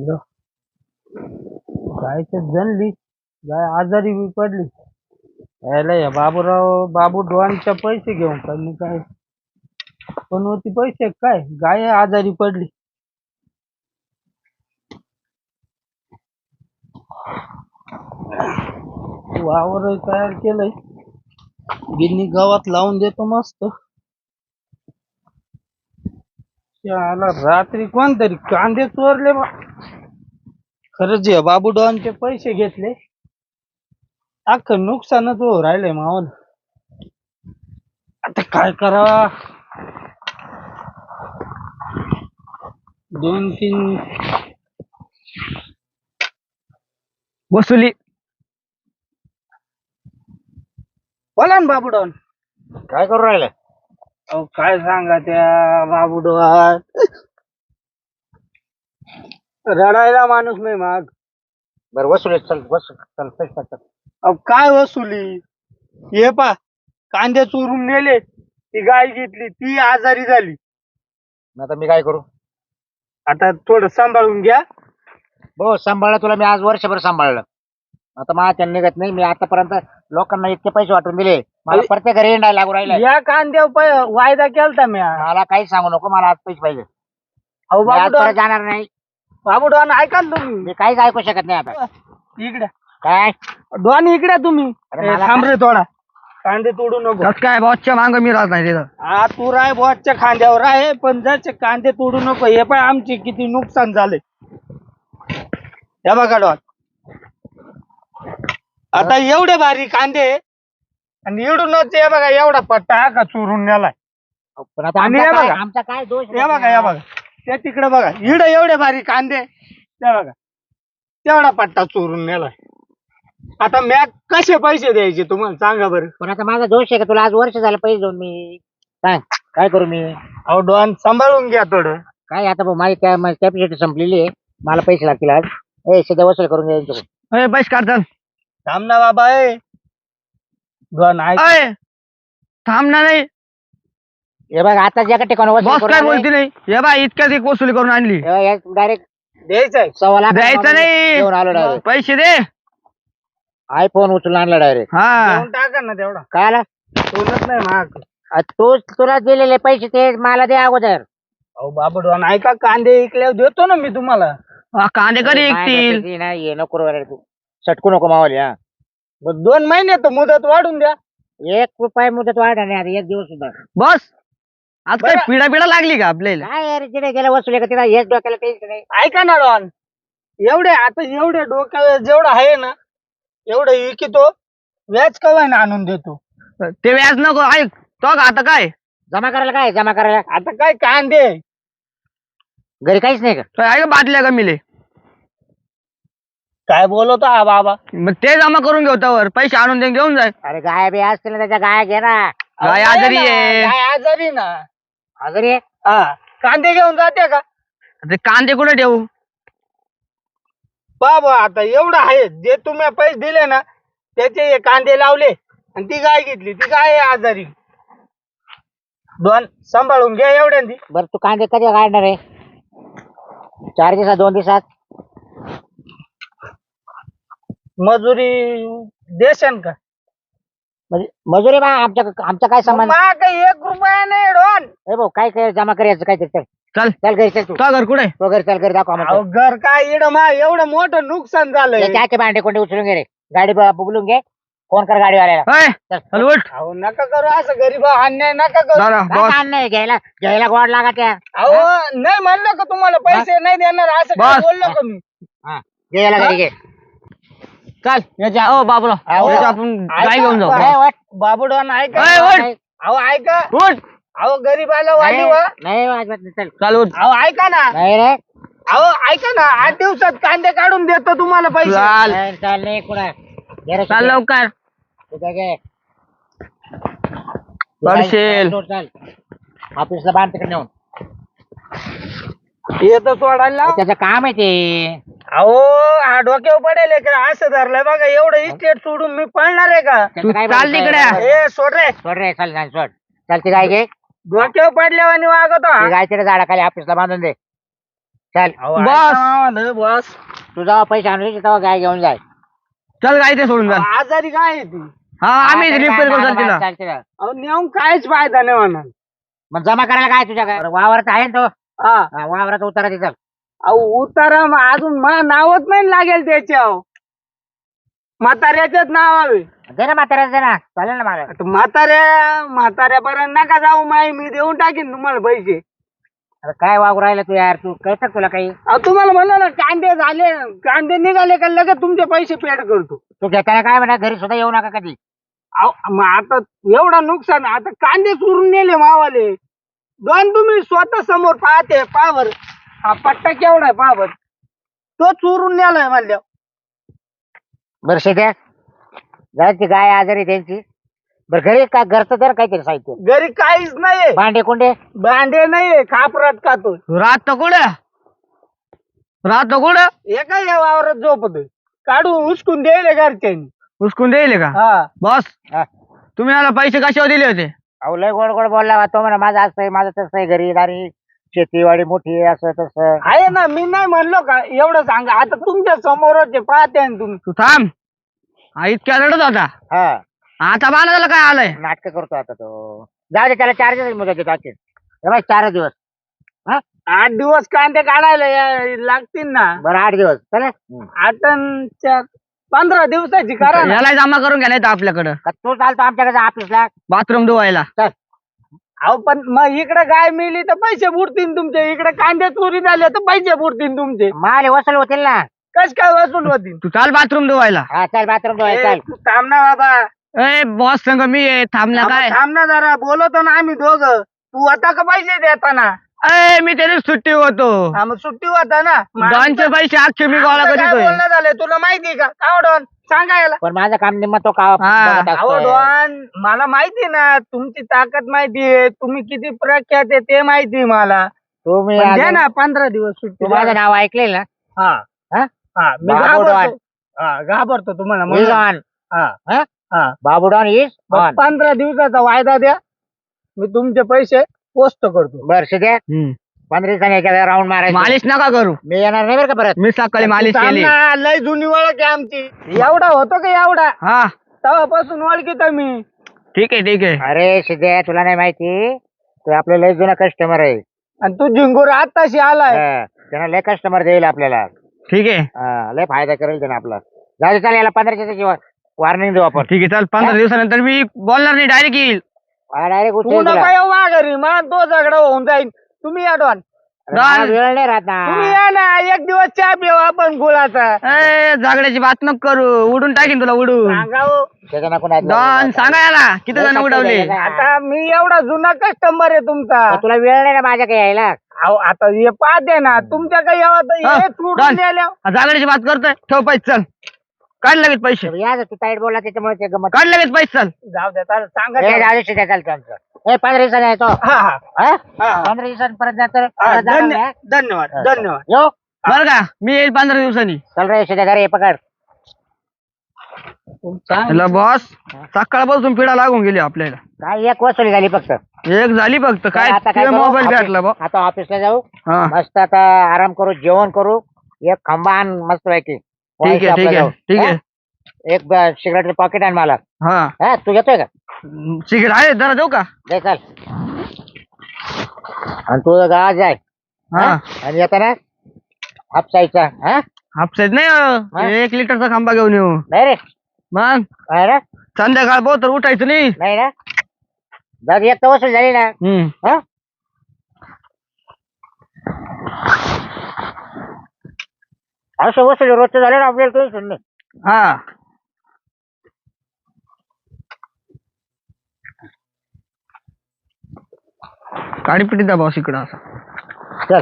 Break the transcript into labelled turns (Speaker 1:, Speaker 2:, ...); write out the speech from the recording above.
Speaker 1: Hello? गाय तर जनली गाय आजारी बी पडली. यायला या बाबूराव बाबू डोहांच्या पैसे घेऊन चालली काय? पण होती पैसे काय? गाय आजारी पडली. वावर तयार केलंय. गिन्नी गावात लावून देतो मस्त. आला रात्री कोणतरी कांदे चोरले बा. खरंच आहे बाबू डॉनचे पैसे घेतले. अख्खं नुकसानच हो राहिलंय मावल. आता काय करावा? दोन तीन.
Speaker 2: वसुली.
Speaker 1: बोला ना बाबू डॉन
Speaker 3: काय करू राहिलं
Speaker 1: अहो काय सांगा त्या बाबू डॉन रडायला माणूस नाही माग.
Speaker 3: बरं वसूल आहे, चल वसूल चल चल चल.
Speaker 1: अहो काय वसुली? हे पा कांदे चोरून नेले ती गाय घेतली ती आजारी झाली.
Speaker 3: मग आता मी काय करू?
Speaker 1: आता थोडं सांभाळून घ्या.
Speaker 3: हो सांभाळलं तुला मी आज वर्षभर सांभाळलं. आता मला त्यांना निघत नाही मी आतापर्यंत लोकांना इतके पैसे वाटून दिले. मला
Speaker 1: अरे-
Speaker 3: प्रत्येक घरी येणार लागू राहिलं
Speaker 1: या कांद्यावर पै- वायदा केलता मी अहो
Speaker 3: मला काही सांगू नको मला आज पैसे पाहिजे. मी
Speaker 1: बाबू
Speaker 3: आज परत जाणार नाही.
Speaker 1: बाबू डॉन ऐका ना तुम्ही?
Speaker 3: मी काहीच ऐकू शकत नाही आता.
Speaker 1: इकडे.
Speaker 3: काय?
Speaker 1: डॉन इकडे तुम्ही?
Speaker 3: अरे मला
Speaker 1: थांब रे थोडा. कांदे तोडू नको.
Speaker 2: कस काय बॉसच्या मांग मी राहत नाही तिथं?
Speaker 1: हा तू राय बॉसच्या खांद्यावर आहे पण जरचे कांदे तोडू नको हे पण आमचे किती नुकसान झाले. हे बघा डॉन आता एवढे भारी कांदे आणि इडूनच हे बघा एवढा पट्टा हा का चोरून नेलाय.
Speaker 3: पण आता
Speaker 1: आणि
Speaker 3: आमचा काय-
Speaker 1: बघा.
Speaker 3: आमचा काय दोष
Speaker 1: हे बघा हे बघा. ते तिकडे बघा इड एवढे भारी कांदे. ते बघा तेवढा पट्टा चोरून नेलाय. आता मॅ कसे पैसे द्यायचे तुम्हाला सांगा बरं?
Speaker 3: पण आता माझा दोष आहे का? तुला आज वर्ष झालं पैसे देऊन मी. सांग काय करू मी?
Speaker 1: अहो डॉन सांभाळून घ्या थोडं.
Speaker 3: काय आता भाऊ माझी त्या कॅपॅसिटी संपलेली आहे. मला पैसे लागतील आज. ए सध्या वसूल करून घ्या यांच्याकडून.
Speaker 2: अय बस काढतात
Speaker 1: थांब ना बाबा ए. डॉन ऐक.
Speaker 2: थांबणार नाही
Speaker 3: हे बघ आता ज्या ठिकाणी
Speaker 2: बॉस काय बोलते नाही. हे बा इतक्यात एक वसुली करून आणली.
Speaker 3: डायरेक्ट
Speaker 1: द्यायचंय.
Speaker 3: सव्वा लाख
Speaker 2: द्यायचं नाही.
Speaker 3: घेऊन आलो डायरेक्ट
Speaker 2: पैसे दे.
Speaker 3: आयफोन उचलून आणला डायरेक्ट
Speaker 2: हा.
Speaker 1: देऊन टाका ना तेवढा.
Speaker 3: काय
Speaker 1: नाही महाग.
Speaker 3: तू तुला दिलेले पैसे ते मला दे अगोदर.
Speaker 1: अहो बाबा डॉन ऐका कांदे इकल्यावर देतो ना मी तुम्हाला.
Speaker 2: हा, कांदे कधी ऐकतील
Speaker 3: नाही ये नको रे तू. सटकू नको मावाली हा.
Speaker 1: दोन महिने तर मुदत वाढून द्या.
Speaker 3: एक रुपये मुदत वाढ नाही आता एक दिवस सुद्धा.
Speaker 2: बस. आज काय
Speaker 1: बरं.
Speaker 2: पिढा पिढा लागली का आपल्याला?
Speaker 3: काय यार तिथे गेलं वसूल का तिला? हेच डोक्याला टेन्शन नाही
Speaker 1: ऐका ना डॉन एवढे आता एवढे डोक्या जेवढं आहे ना एवढं इकितो व्याज कवाय ना आणून देतो.
Speaker 2: ते व्याज नको ऐक तो का आता काय?
Speaker 3: जमा करायला काय? जमा करायला?
Speaker 1: आता काय कांदे?
Speaker 3: घरी काहीच नाही का?
Speaker 2: तो ऐक बाटल्या का मिले
Speaker 1: काय बोलवतो हा बाबा?
Speaker 2: मग ते जमा करून घेऊ त्यावर पैसे आणून दे घेऊन जाय.
Speaker 3: अरे गाय बी असतील ना त्याच्या गाय घे ना.
Speaker 2: गाय आजारी आहे.
Speaker 1: गाय आजारी ना.
Speaker 3: अजून
Speaker 1: हा. कांदे घेऊन जाते का?
Speaker 2: ते कांदे कुठे ठेवू?
Speaker 1: बाबा आता एवढं आहे जे तुम्ही पैसे दिले ना त्याचे हे कांदे लावले आणि ती गाय घेतली. ती गाय आहे आजारी. दोन सांभाळून घ्या एवढ्या
Speaker 3: बरं तू कांदे कधी काढणार आहे? चार दिवसात दोन दिवसात?
Speaker 1: मजुरी देशन का?
Speaker 3: म्हणजे मजुरी बा आमच्या आमचा काय
Speaker 1: काही एक रुपया नाही डॉन.
Speaker 3: ए भाऊ काय काय जमा करायचं काय चल.
Speaker 2: चल.
Speaker 3: चल घरी चल तू.
Speaker 2: तो घर कुठे?
Speaker 3: तो घरी चल घरी दाखव
Speaker 1: अहो, घर काय इड मा एवढं मोठं नुकसान झालंय.
Speaker 3: त्याचे भांडे कोणते उचलून घे रे? गाडी ब- बुगलून घे. फोन कर गाडीवाल्याला.
Speaker 2: होय
Speaker 3: चल.
Speaker 2: चल उठ.
Speaker 1: अहो नका करू असं गरीब अन्याय नका करू.
Speaker 2: दादा
Speaker 3: काय
Speaker 2: बॉस.
Speaker 3: काम नाही घ्यायला घ्यायला गोड लागा त्या.
Speaker 1: अहो नाही म्हणलं का तुम्हाला पैसे नाही देणार? असं काय
Speaker 2: बस.
Speaker 1: बोललो का मी?
Speaker 3: घ्यायला घरी घे.
Speaker 2: चल याच्या ओ बाबूला
Speaker 3: अहो,
Speaker 2: याच्या आपण गाय घेऊन जाऊ.
Speaker 3: वाट
Speaker 1: बाबूडॉन ऐका अहो ऐका.
Speaker 2: उठ!
Speaker 1: अहो गरीबाला वाली वा.
Speaker 3: नाही अजिबात नाही, चल.
Speaker 2: चल उठ.
Speaker 1: अहो ऐका ना.
Speaker 3: नाही रे.
Speaker 1: अहो ऐका ना. आठ दिवसात कांदे काढून देतो तुम्हाला पैसे.
Speaker 2: चाल.
Speaker 3: नाही
Speaker 2: चाल. लवकर.
Speaker 3: घे? चल ऑफिसला बांध तिकडे नेऊन.
Speaker 1: सोडायला लाव.
Speaker 3: त्याचं काम आहे ते.
Speaker 1: अहो हा डोक्यावर पडेल का असं धरलंय बघा एवढं इस्टेट सोडून मी पळणार आहे का?
Speaker 2: तू
Speaker 3: काय
Speaker 2: चाल तिकडे.
Speaker 1: सोड रे.
Speaker 3: सोड रे चल चल सोड. चल ती गाय घे. ती
Speaker 1: डोक्यावर पडल्यावर वागतो हा.
Speaker 3: गाय तिकडे झाडाखाली ऑफिसला बांधून दे. चल.
Speaker 2: बस.
Speaker 1: बस.
Speaker 3: तू जेव्हा पैसे आणले तेव्हा गाय घेऊन जाय.
Speaker 2: चल गाई ते सोडून चल
Speaker 1: आजारी काय आहे ती?
Speaker 2: हा आम्ही रिपेअर करू चल तिला.
Speaker 3: चाल तिला.
Speaker 1: अहो नेऊन काहीच फायदा नाही म्हणा
Speaker 3: मग जमा करायला काय तुझ्या वावरात आहे ना तो?
Speaker 1: हा.
Speaker 3: हा, वावरात उतारा तिथं.
Speaker 1: अहो उतारा मग अजून मला नावच नाही लागेल त्याच्यावर. म्हाताऱ्याच्याच नाव आहे.
Speaker 3: दे ना म्हातारा दे ना. चालेल ना मला
Speaker 1: आता म्हाताऱ्या म्हाताऱ्यापर्यंत नका जाऊ माई. मी देऊन टाकीन तुम्हाला पैसे.
Speaker 3: अरे काय वागू राहिला तू यार? तू कळत तुला काही?
Speaker 1: अहो तुम्हाला म्हणलं ना कांदे झाले. कांदे निघाले का लगेच तुमचे पैसे पेड करतो.
Speaker 3: तू घेताना काय म्हणा घरी सुद्धा येऊ नका कधी.
Speaker 1: अहो, मग आता एवढं नुकसान आता कांदे चुरून नेले मावाले. दोन तुम्ही स्वतः समोर पाहते पावर. हा पट्टा केवढा आहे पावर तो चोरून नेलाय म्हणल्या.
Speaker 3: बरं शेट्या जायची गाय आजारी त्यांची. बरं घरी का घरचं तर काहीतरी साहित्य
Speaker 1: घरी काहीच नाहीये.
Speaker 3: भांडे कुंडे?
Speaker 1: भांडे नाहीये खापरात खातो
Speaker 2: रात तर कुठं? रात कुठं?
Speaker 1: एका या वावरात झोपतोय? काढून उचकून द्यायले घरच्यांनी.
Speaker 2: उचकून देईल का?
Speaker 1: हा.
Speaker 2: बॉस.
Speaker 3: हा.
Speaker 2: तुम्ही मला पैसे कशावर दिले होते?
Speaker 3: अहो लय गोड गोड बोलला बा. तो म्हणा माझं असं आहे माझं तसं आहे घरी दारी शेतीवाडी मोठी आहे, असं तसं.
Speaker 1: आहे ना मी नाही म्हणलो का एवढं सांगा. आता तुमच्या समोरच आहे, पाहते ना तुम्ही.
Speaker 2: तू थांब. हा इतक्या रडत होता.
Speaker 3: हा.
Speaker 2: आता बाला त्याला काय आलंय?
Speaker 3: नाटक करतो आता तो. जाऊ दे त्याला चार दिवस मुदत देतो. हे बघ, चार दिवस.
Speaker 1: आठ दिवस कांदे काढायला या- लागतील ना.
Speaker 3: बरं आठ दिवस. चला.
Speaker 1: आठ अन चार पंधरा दिवसाची करा ना.
Speaker 2: याला जमा करून घ्या नाही तर आपल्याकडं.
Speaker 3: का तू चालतो आमच्याकडे ऑफिसला
Speaker 2: बाथरूम धुवायला.
Speaker 1: अहो पण मग इकडे गाय मिली तर पैसे बुडतील तुमचे. इकडे कांदे चोरी झाले तर पैसे बुडतील तुमचे.
Speaker 3: माल वसूल होतील ना.
Speaker 1: कस काय वसूल होतील?
Speaker 2: तू चाल बाथरूम धुवायला.
Speaker 3: हा चल बाथरूम
Speaker 1: ए,
Speaker 3: चल.
Speaker 1: तू थांब ना बाबा.
Speaker 2: ए बॉस संग मी थांबला
Speaker 1: आपण
Speaker 2: काय?
Speaker 1: थांब ना जरा. बोलवतो ना आम्ही दोघं. तू आता का पैसे देताना?
Speaker 2: ए मी त्याची सुट्टी होतो.
Speaker 1: हा, मग सुट्टी होता ना. मग
Speaker 2: डॉनचे पैसे अख्खे मी गोळा
Speaker 1: आमचं काय
Speaker 2: करीतोय
Speaker 1: बोलणं झालंय तुला माहिती का का? हो डॉन सांगा याला.
Speaker 3: पण माझं काम निम्म तो का
Speaker 2: हा,
Speaker 1: अहो. डॉन मला माहिती ना तुमची ताकद माहिती आहे. तुम्ही किती प्रख्यात आहे ते माहिती आहे मला.
Speaker 3: तुम्ही
Speaker 1: पण द्या
Speaker 3: अजून-
Speaker 1: ना पंधरा दिवस सुट्टी
Speaker 3: तू माझं नाव ऐकलेलं ना?
Speaker 1: हा.
Speaker 3: हा?
Speaker 1: हा मी
Speaker 3: बाबू डॉन.
Speaker 1: घाबरतो. हा घाबरतो तुम्हाला म्हणून. हा.
Speaker 3: हा?
Speaker 1: हा.
Speaker 3: इज ऑन
Speaker 1: पंधरा दिवसाचा वायदा द्या. मी तुमचे पैसे पोस्ट करतो.
Speaker 3: बर
Speaker 2: हम्म.
Speaker 3: पंधरा दिवसांनी याच्या राऊंड मारायचं.
Speaker 2: मालिश नका करू.
Speaker 3: मी येणार नाही बरं का परत?
Speaker 2: मी सकाळी मालिश केली.
Speaker 1: ना, लय जुनी ओळख आहे आमची. एवढा होतो का एवढा?
Speaker 2: हा.
Speaker 1: तेव्हापासून ओळखीत मी.
Speaker 2: ठीक आहे ठीक आहे.
Speaker 3: अरे शिदे तुला नाही माहिती? तो आपलं लय जुना कस्टमर आहे.
Speaker 1: आणि तू झिंगूर आताशी आलाय.
Speaker 3: हा, त्यानं लय कस्टमर देईल आपल्याला.
Speaker 2: ठीक आहे.
Speaker 3: हा, लय फायदा करेल त्यानं आपला. जाऊ दे चालेल याला पंधरा दिवसाची वॉर्निंग देऊ आपण.
Speaker 2: ठीक आहे चल पंधरा दिवसानंतर मी बोलणार नाही डायरेक्ट येईल.
Speaker 3: डायरेक्ट
Speaker 1: तू नका येऊ माघारी. मला तो झगडा होऊन जाईल तुम्ही या डॉन.
Speaker 2: डॉन.
Speaker 3: वेळ नाही राहत
Speaker 1: तुम्ही
Speaker 3: ना
Speaker 1: या ना एक दिवस चहा पिऊ आपण गुळाचा.
Speaker 2: ए झगड्याची बात नको करू. उडून टाकीन तुला
Speaker 1: सांगा हो.
Speaker 3: त्याच्या नको नाही
Speaker 2: डॉन सांगा याला किती जण उडवले?
Speaker 1: आता मी एवढा जुना कस्टमर आहे तुमचा.
Speaker 3: तुला वेळ नाही ना माझ्याकडे यायला.
Speaker 1: अहो, आता हे पाहते ना तुमच्या काही यावं तर
Speaker 2: हा,
Speaker 1: हे
Speaker 2: डॉन.
Speaker 1: द्यायला.
Speaker 2: झगड्याची बात करतोय. ठेव पैसे चल. काढ लगेच पैसे.
Speaker 3: या तू ताईट बोला त्याच्यामुळे ते गमत
Speaker 2: काढ लगेच पैसे चल.
Speaker 1: जाऊ द्या चालेल, सांगा त्याला.
Speaker 3: जाऊ दे शिद्या चालतं आमचं. ए पंधरा दिवसाने येतो
Speaker 1: हा हा.
Speaker 3: हा?
Speaker 1: हा.
Speaker 3: पंधरा
Speaker 1: हा,
Speaker 3: परत जाणार
Speaker 1: धन्य-
Speaker 3: नाही, हा?
Speaker 1: धन्यवाद. धन्यवाद
Speaker 3: येऊ
Speaker 2: बरं का मी येईल पंधरा दिवसांनी.
Speaker 3: चल रे शिद्या घरी ये, पकड.
Speaker 2: त्याला बॉस सकाळपासून पिढा लागून गेली आपल्याला.
Speaker 3: काय एक वसुली झाली फक्त.
Speaker 2: एक झाली फक्त. काय
Speaker 3: आता काय करू?
Speaker 2: मोबाईल
Speaker 3: ऑफिस-
Speaker 2: भेटला बा.
Speaker 3: आता ऑफिसला जाऊ.
Speaker 2: हा.
Speaker 3: मस्त आता आराम करू जेवण करू. एक खंबा आण मस्त पैकी.
Speaker 2: ठीक आहे ठीक आहे ठीक आहे.
Speaker 3: एक सिगरेट पॉकेट आण मला.
Speaker 2: हा.
Speaker 3: हा तू घेतोय का?
Speaker 2: सिगरेट आहे जरा देऊ का?
Speaker 3: दे चल आणि तू गावात जाय
Speaker 2: हा.
Speaker 3: हा? आणि येताना हापसायचा हा?
Speaker 2: हापसायत नाही. एक लिटरचा खांबा घेऊन येऊ.
Speaker 3: नाही रे.
Speaker 2: मग?
Speaker 3: काय रे.
Speaker 2: संध्याकाळ बहुत तर उठायचं नाही.
Speaker 3: नाही ना जाऊ दे, एक वसूल झाली ना.
Speaker 2: हम्म.
Speaker 3: हा? असं वसूल रोजचं झालं ना आपल्याला टेन्शन नाही.
Speaker 2: हा. काडीपिटी बॉस इकडं असं.
Speaker 3: चल.